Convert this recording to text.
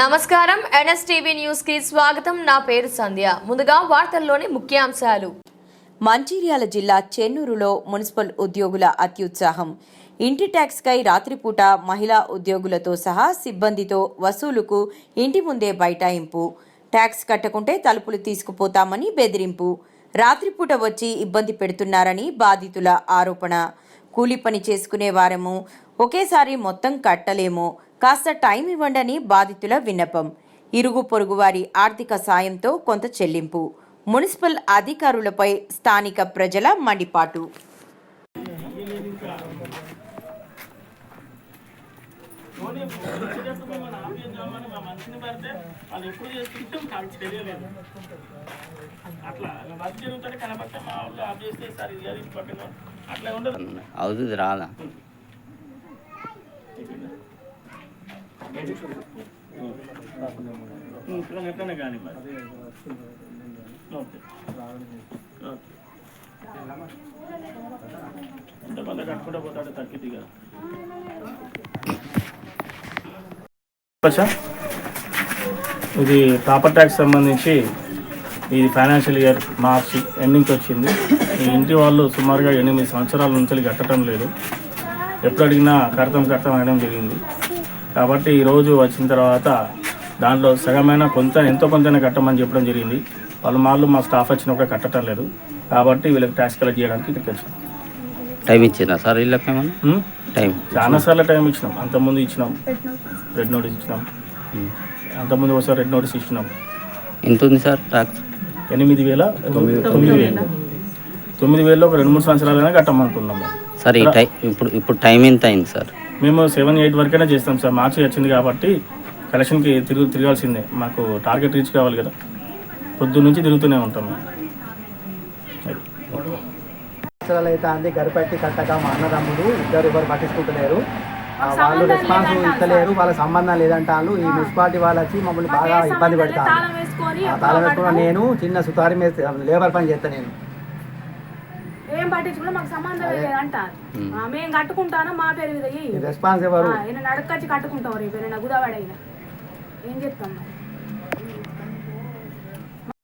నమస్కారం. ఎన్ఎస్టీవీ న్యూస్కి స్వాగతం. నా పేరు సంధ్య. ముందుగా వార్తల్లోని ముఖ్యాంశాలు. మంచిర్యాల జిల్లా చెన్నూరులో మున్సిపల్ ఉద్యోగుల అత్యుత్సాహం. ఇంటి ట్యాక్స్కై రాత్రిపూట మహిళా ఉద్యోగులతో సహా సిబ్బందితో వసూలుకు ఇంటి ముందే బైఠాయింపు. ట్యాక్స్ కట్టకుంటే తలుపులు తీసుకుపోతామని బెదిరింపు. రాత్రిపూట వచ్చి ఇబ్బంది పెడుతున్నారని బాధితుల ఆరోపణ. కూలి పని చేసుకునే వారము. ఒకేసారి మొత్తం కట్టలేము. కాస్త టైం ఇవ్వండని బాధితుల విన్నపం. ఇరుగు పొరుగు వారి ఆర్థిక సాయంతో కొంత చెల్లింపు. మున్సిపల్ అధికారులపై స్థానిక ప్రజల మండిపాటు. మనిషిని పడితే వాళ్ళు ఎప్పుడు చేస్తుంటే మాకు తెలియలేదు అట్లా వర్క్ జరుగుతుంటే కనపడితే మా వాళ్ళు ఆఫ్ చేస్తే సార్ ఇది అది పక్కన అట్లా ఉండదు అవుతుంది రాదా ఇప్పుడు ఎట్లనే కానీ మరి ఓకే ఓకే ఎంత పోతాడు తగ్గిద్ది కదా ఇది ప్రాపర్ ట్యాక్స్ సంబంధించి ఇది ఫైనాన్షియల్ ఇయర్ మార్చి ఎండింగ్కి వచ్చింది. ఈ ఇంటి వాళ్ళు సుమారుగా ఎనిమిది సంవత్సరాల నుంచి కట్టడం లేదు. ఎప్పుడు అడిగినా కడతాం కడతాం అనడం జరిగింది. కాబట్టి ఈరోజు వచ్చిన తర్వాత దాంట్లో సగమైన కొంత ఎంతో కొంత కట్టమని చెప్పడం జరిగింది. వాళ్ళు మాళ్ళు మా స్టాఫ్ వచ్చినప్పుడు కట్టడం లేదు. కాబట్టి వీళ్ళకి ట్యాక్స్ కలెక్ట్ చేయడానికి ఇక్కడికి వచ్చాం టైం ఇచ్చినా సార్ వీళ్ళకి ఏమన్నా? ఉం? టైం చాలాసార్లు టైం ఇచ్చినాం. అంతకుముందు ఇచ్చినాం. రెడ్ నోటీస్ ఇచ్చినాం. అంతకుముందు ఒకసారి రెడ్ నోటీస్ ఇచ్చినాం. ఎంత ఉంది సార్ ట్యాక్స్ ఎనిమిది వేల తొమ్మిది వేలు. తొమ్మిది వేలలో ఒక రెండు మూడు సంవత్సరాలైనా కట్టమనుకున్నాము సార్ ఈ టైం ఇప్పుడు ఇప్పుడు టైం ఎంత అయింది సార్? మేము సెవెన్ ఎయిట్ వరకైనా చేస్తాం సార్. మార్చి వచ్చింది కాబట్టి కలెక్షన్కి తిరుగు తిరగాల్సిందే. మాకు టార్గెట్ రీచ్ కావాలి కదా. పొద్దు నుంచి తిరుగుతూనే ఉంటాం. సంవత్సరాలు అయితే అంది గరిపెట్టి కట్టక మా అన్నదమ్ముడు ఇద్దరు ఎవరు పట్టించుకుంటలేరు. వాళ్ళు రెస్పాన్స్ ఇస్తలేరు వాళ్ళ సంబంధం లేదంటాను ఈ మున్సిపాలిటీ వాళ్ళు వచ్చి మమ్మల్ని బాగా ఇబ్బంది పెడతాను ఆ తాళం వేసుకున్న నేను చిన్న సుతారి మీద లేబర్ పని చేస్తాను నేను. ఏం పట్టించుకున్నా మాకు సంబంధం లేదు అంటారు మేము. కట్టుకుంటాను మా పేరు మీద ఈయన నడకచ్చి కట్టుకుంటాం రేపు ఈయన గుదావాడ అయినా ఏం చెప్తాం మరి?